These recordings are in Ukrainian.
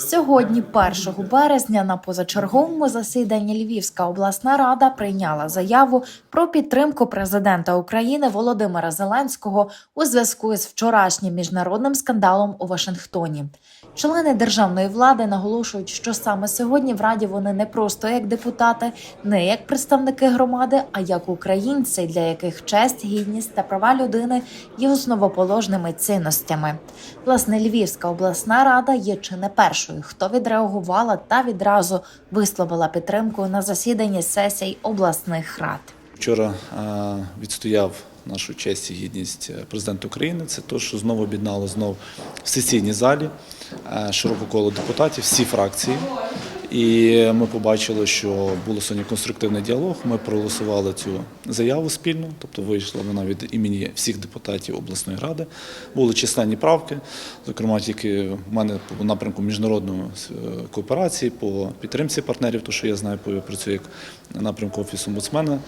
Сьогодні, 1 березня, на позачерговому засіданні Львівська обласна рада прийняла заяву про підтримку президента України Володимира Зеленського у зв'язку із вчорашнім міжнародним скандалом у Вашингтоні. Члени державної влади наголошують, що саме сьогодні в раді вони не просто як депутати, не як представники громади, а як українці, для яких честь, гідність та права людини є основоположними цінностями. Власне, Львівська обласна рада є чи не першою, хто відреагувала та відразу висловила підтримку на засіданні сесій обласних рад. Вчора е, відстояв нашу честь і гідність е, президент України. Це те, що знову об'єднало знов в сесійній залі е, коло депутатів, всі фракції. І ми побачили, що було сьогодні конструктивний діалог. Ми проголосували цю заяву спільно, тобто вийшла вона від імені всіх депутатів обласної ради. Були численні правки, зокрема, тільки в мене по напрямку міжнародної е, кооперації, по підтримці партнерів, то що я знаю, працюю як напрямку офісу омбудсмена.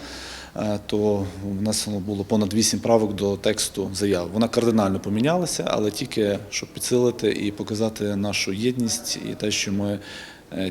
е, То внесено було понад вісім правок до тексту заяви. Вона кардинально помінялася, але тільки щоб підсилити і показати нашу єдність і те, що ми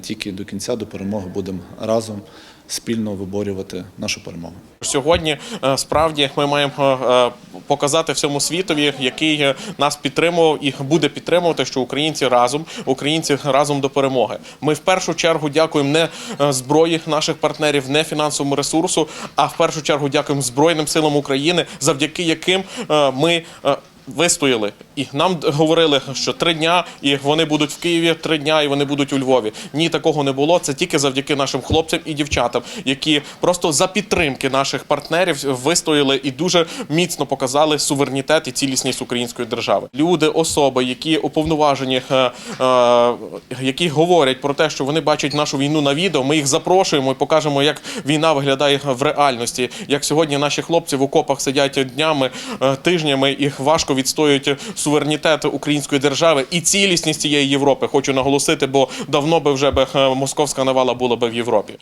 тільки до кінця до перемоги будемо разом спільно виборювати нашу перемогу. Сьогодні е, справді ми маємо е, показати всьому світові, який е, нас підтримував і буде підтримувати, що українці разом, українці разом до перемоги. Ми в першу чергу дякуємо не е, зброї наших партнерів, не фінансовому ресурсу, а в першу чергу дякуємо Збройним силам України, завдяки яким е, ми. е, Вистояли і нам говорили, що три дня, і вони будуть в Києві три дня, і вони будуть у Львові. Ні, такого не було. Це тільки завдяки нашим хлопцям і дівчатам, які просто за підтримки наших партнерів вистояли і дуже міцно показали суверенітет і цілісність української держави. Люди, особи, які уповноважені, е, е, які говорять про те, що вони бачать нашу війну на відео. Ми їх запрошуємо і покажемо, як війна виглядає в реальності. Як сьогодні наші хлопці в окопах сидять днями, е, тижнями і важко відстоюють суверенітет української держави і цілісність цієї Європи. Хочу наголосити, бо давно би вже би е, московська навала була би в Європі.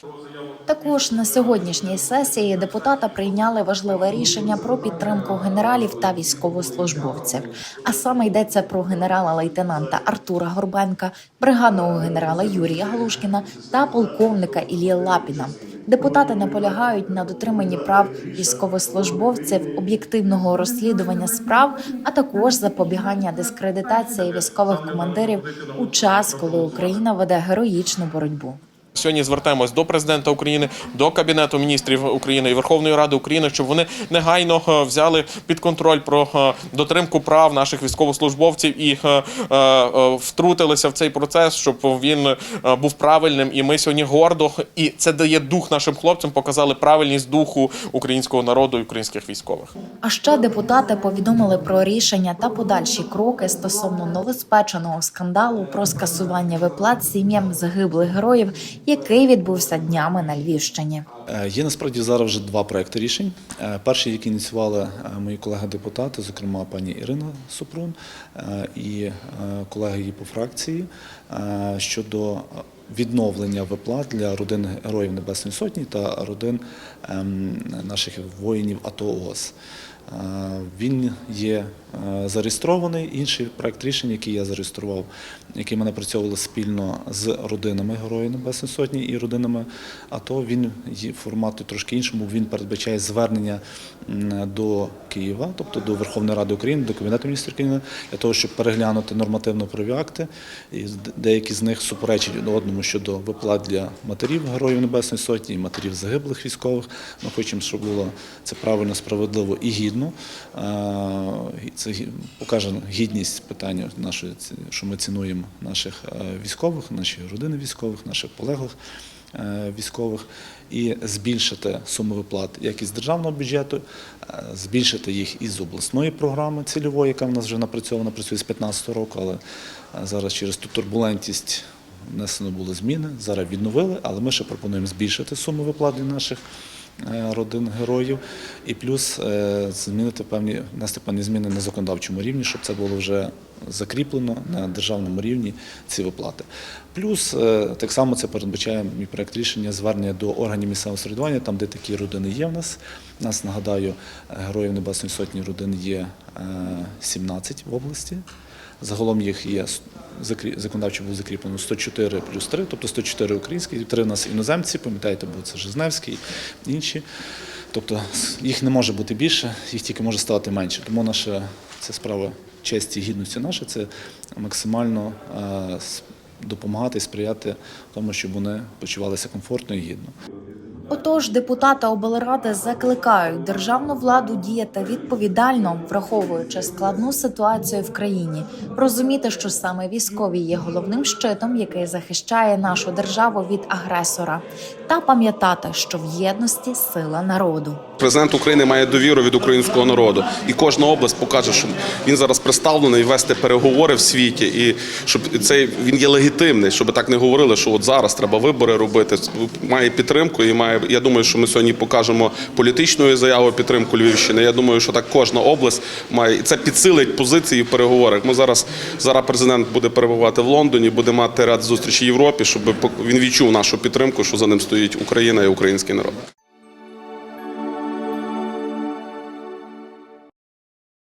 Також на сьогоднішній сесії депутати прийняли важливе рішення про підтримку генералів та військовослужбовців. А саме йдеться про генерала-лейтенанта Артура Горбенка, бригадного генерала Юрія Галушкіна та полковника Іллі Лапіна. Депутати наполягають на дотриманні прав військовослужбовців, об'єктивного розслідування справ, а також запобігання дискредитації військових командирів у час, коли Україна веде героїчну боротьбу. Сьогодні звертаємось до президента України, до кабінету міністрів України і Верховної Ради України, щоб вони негайно е, взяли під контроль про е, дотримку прав наших військовослужбовців і е, втрутилися в цей процес, щоб він був правильним. І ми сьогодні гордо і це дає дух нашим хлопцям, показали правильність духу українського народу і українських військових. А ще депутати повідомили про рішення та подальші кроки стосовно новоспеченого скандалу про скасування виплат сім'ям загиблих героїв, який відбувся днями на Львівщині. Е, Є насправді зараз вже два проекти рішень. Е, Перший, який ініціювали е, мої колеги-депутати, зокрема пані Ірина Супрун і колеги її по фракції, щодо відновлення виплат для родин Героїв Небесної Сотні та родин ем, наших воїнів АТО ООС. Е, Він є е, зареєстрований. Інший проект рішення, який я зареєстрував, який ми напрацьовували спільно з родинами Героїв Небесної Сотні і родинами АТО, він є формату трошки іншому. Він передбачає звернення до Києва, тобто до Верховної Ради України, до Кабінету міністрів України, для того, щоб переглянути нормативно-правові акти. І деякі з них суперечать одному щодо виплат для матерів Героїв Небесної Сотні матерів загиблих військових. Ми хочемо, щоб було це правильно, справедливо і гідно. Е, Це покаже гідність питання нашої, що ми цінуємо наших е, військових, наші родини військових, наших полеглих е, військових, і збільшити суми виплат як із державного бюджету, е, збільшити їх із обласної програми цільової, яка в нас вже напрацьована, працює з 2015 року, але зараз через ту турбулентність внесено були зміни. Зараз відновили, але ми ще пропонуємо збільшити суму виплат для наших родин героїв, і плюс е, змінити певні внести певні зміни на законодавчому рівні, щоб це було вже закріплено на державному рівні ці виплати. Плюс е, так само це передбачає мій проект рішення звернення до органів місцевого самоврядування, там де такі родини є в нас. Нас нагадаю, е, героїв Небесної Сотні родин є е, 17 в області. Загалом їх є законодавчо було закріплено 104 плюс 3, тобто 104 українські, три у нас іноземці, пам'ятаєте, бо це Жизневський, інші. Тобто їх не може бути більше, їх тільки може ставати менше. Тому наша це справа честі і гідності наша це максимально е, допомагати і сприяти тому, щоб вони почувалися комфортно і гідно. Отож, депутати облради закликають державну владу діяти відповідально, враховуючи складну ситуацію в країні, розуміти, що саме військові є головним щитом, який захищає нашу державу від агресора, та пам'ятати, що в єдності сила народу. Президент України має довіру від українського народу, і кожна область покаже, що він зараз представлений вести переговори в світі, і щоб цей він є легітимний, щоб так не говорили, що от зараз треба вибори робити. Має підтримку і має. Я думаю, що ми сьогодні покажемо політичною заяву підтримку Львівщини. Я думаю, що так кожна область має це підсилить позиції в переговорах. Ми зараз зараз президент буде перебувати в Лондоні, буде мати ряд зустрічей в Європі, щоб він відчув нашу підтримку, що за ним стоїть Україна і український народ.